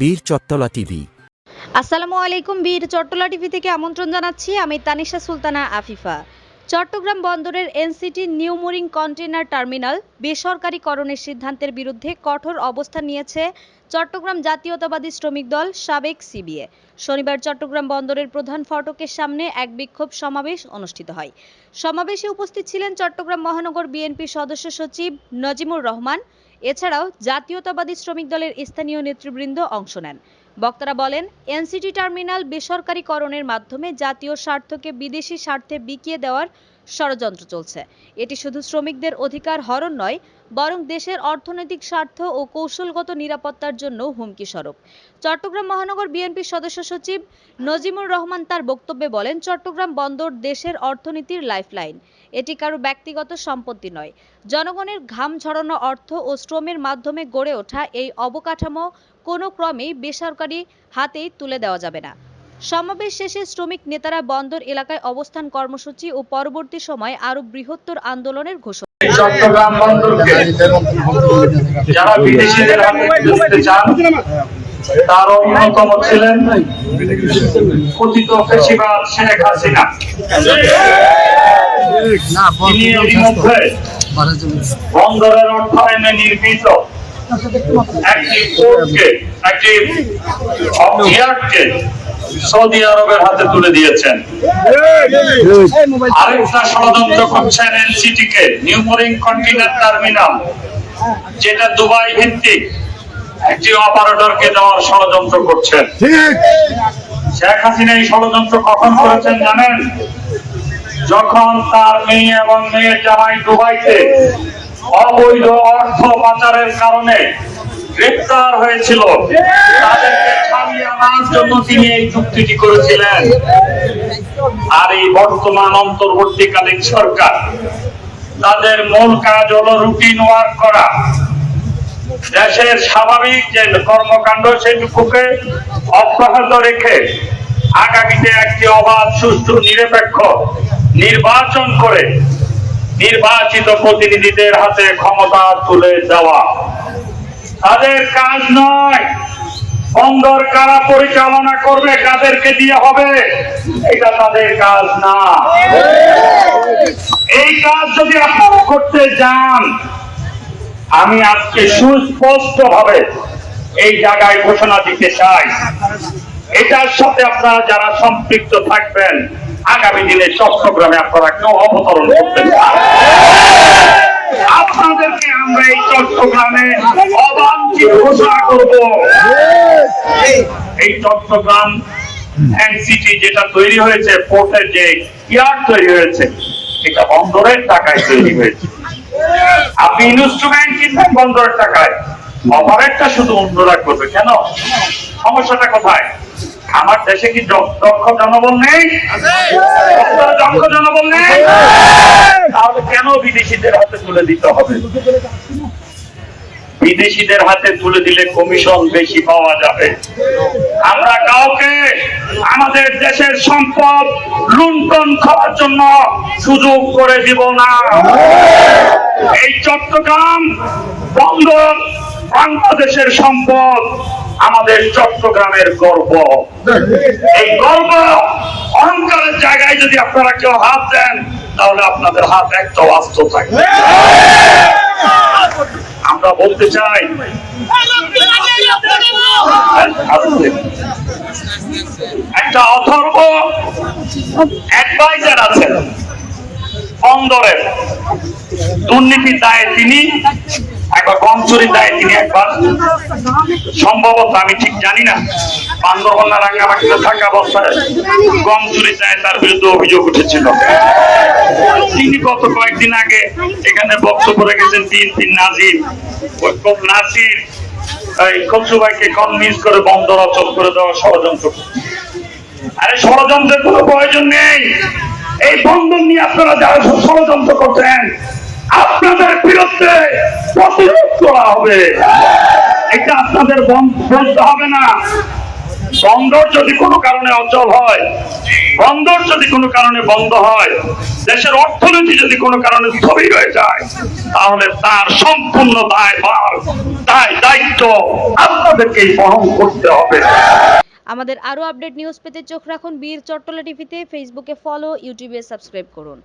বীর চত্তলা টিভি। আসসালামু আলাইকুম বীর চট্টলা টিভি থেকে আমন্ত্রণ জানাচ্ছি, আমি তানিশা সুলতানা আফিফা। চট্টগ্রাম বন্দরের NCT new mooring container terminal বেসরকারীকরণের সিদ্ধান্তের বিরুদ্ধে কঠোর অবস্থান নিয়েছে চট্টগ্রাম জাতীয়তাবাদী শ্রমিক দল সাবেক সিবিএ। শনিবার চট্টগ্রাম বন্দরের প্রধান ফটকের সামনে এক বিক্ষোভ সমাবেশ অনুষ্ঠিত হয়। সমাবেশে উপস্থিত ছিলেন চট্টগ্রাম মহানগর বিএনপি সদস্য সচিব নজিমুর রহমান এছাড়াও জাতীয়তাবাদী শ্রমিক দলের স্থানীয় নেতৃবৃন্দ অংশ নেন। বক্তারা বলেন, এনসিটি টার্মিনাল বেসরকারীকরণের মাধ্যমে জাতীয় স্বার্থকে বিদেশি স্বার্থে বিকিয়ে দেওয়ার ষড়যন্ত্র চলছে। এটি শুধু শ্রমিকদের অধিকার হরণ নয়, বরং দেশের অর্থনৈতিক স্বার্থ ও কৌশলগত নিরাপত্তার জন্য হুমকি স্বরূপ চট্টগ্রাম মহানগর বিএনপির সদস্য সচিব নজিমুর রহমান তার বক্তব্যে বলেন, চট্টগ্রাম বন্দর দেশের অর্থনীতির লাইফলাইন। এটি কারও ব্যক্তিগত সম্পত্তি নয়। জনগণের ঘাম ঝরানো অর্থ ও শ্রমের মাধ্যমে গড়ে ওঠা এই অবকাঠামো কোনো ক্রমেই বেসরকারি হাতেই তুলে দেওয়া যাবে না। সমাবেশ শেষে শ্রমিক নেতারা বন্দর এলাকায় অবস্থান কর্মসূচি ও পরবর্তী সময় আরও বৃহত্তর আন্দোলনের ঘোষণা। চট্টগ্রাম বন্দরকে যারা বিদেশিদের হাতে চান, তার অন্যতম ছিলেন কথিত শেখ হাসিনা। তিনি এরই মধ্যে বন্দরের অর্থায়নে নির্মিত একটি একটি সৌদি আরবের হাতে তুলে দিয়েছেন। আরেকটা ষড়যন্ত্র করছেন এনসিটি কে নিউ মোরিং কন্টেনার টার্মিনাল, যেটা দুবাই ভিত্তিক একটি অপারেটরকে দেওয়ার ষড়যন্ত্র করছেন। শেখ হাসিনা এই ষড়যন্ত্র কখন করেছেন জানেন? যখন তার মেয়ে এবং মেয়ের জামাই দুবাইতে অবৈধ অর্থ পাচারের কারণে গ্রেপ্তার হয়েছিল। তাদেরকে ছাড়িয়ে আনার জন্য তিনি এই চুক্তিটি করেছিলেন। আর এই বর্তমান অন্তর্বর্তীকালীন সরকার, তাদের মূল কাজ হলো রুটিন ওয়ার্ক করা। দেশের স্বাভাবিক যে কর্মকাণ্ড সেটুকুকে অব্যাহত রেখে আগামীতে একটি অবাধ, সুষ্ঠু, নিরপেক্ষ নির্বাচন করে নির্বাচিত প্রতিনিধিদের হাতে ক্ষমতা তুলে দেওয়া। তাদের কাজ নয়। বন্দর কারা পরিচালনা করবে, কাদেরকে দিয়ে হবে, এটা তাদের কাজ না। এই কাজ যদি আপনারা করতে যান, আমি আজকে সুস্পষ্ট ভাবে এই জায়গায় ঘোষণা দিতে চাই। এটার সাথে আপনারা যারা সম্পৃক্ত থাকবেন, আগামী দিনে চট্টগ্রামে আপনারা কেউ অবতরণ করতে চান আপনাদেরকে আমরা এই চট্টগ্রামে অবাঞ্ছিত ঘোষণা করব। এই চট্টগ্রাম এনসিটি যেটা তৈরি হয়েছে পোর্টের যে ইয়ার্ড তৈরি হয়েছে এটা বন্দরের টাকায় তৈরি হয়েছে। আপনি ইনস্ট্রুমেন্ট কিনবেন বন্দরের টাকায়। অপারেটটা শুধু অন্যরা করবে কেন? সমস্যাটা কোথায়? আমার দেশে কি দক্ষ জনবল নেই? দক্ষ জনবল নেই? তাহলে কেন বিদেশিদের হাতে তুলে দিতে হবে? বিদেশিদের হাতে তুলে দিলে কমিশন বেশি পাওয়া যাবে। আমরা কাউকে আমাদের দেশের সম্পদ লুণ্ঠন খাওয়ার জন্য সুযোগ করে দিব না। এই চট্টগ্রাম বন্দর বাংলাদেশের সম্পদ আমাদের চট্টগ্রামের গর্ব। এই গর্ব অহংকারের জায়গায় যদি আপনারা কেউ হাত দেন, তাহলে আপনাদের হাত একটা অস্ত থাকবে। আমরা বলতে চাই একটা অথর্ব অ্যাডভাইজার আছেন অন্দরের। দুর্নীতির দায়ে তিনি একবার গম চুরির দায়ে তিনি একবার। সম্ভবত আমি ঠিক জানি না। বান্দরবন্যা রাঙ্গামাটিতে থাকা অবস্থায় গম চুরির দায়ে তার বিরুদ্ধে অভিযোগ উঠেছিল। তিনি গত কয়েকদিন আগে এখানে বক্তব্য রেখেছেন নাজির। ওই নাজির, এই কচুবাইকে কনভিন্স করে বন্দর অচল করে দেওয়া ষড়যন্ত্র। আরে ষড়যন্ত্রের কোনো প্রয়োজন নেই। এই বন্ধন নিয়ে আপনারা যারা ষড়যন্ত্র করছেন বিরুদ্ধে প্রতিরোধ করা হবে। এটা আপনাদের বলতে হবে না। বন্দর যদি কোনো কারণে অচল হয়, বন্দর যদি কোনো কারণে বন্ধ হয়, দেশের অর্থনীতি যদি কোনো কারণে স্থবির হয়ে যায়, তাহলে তার সম্পূর্ণ দায় তাই দায়িত্ব আপনাদেরকেই বহন করতে হবে। আমাদের আরও আপডেট নিউজ পেতে চোখ রাখুন বীর চট্টলা টিভিতে, ফেসবুকে ফলো, ইউটিউবে সাবস্ক্রাইব করুন।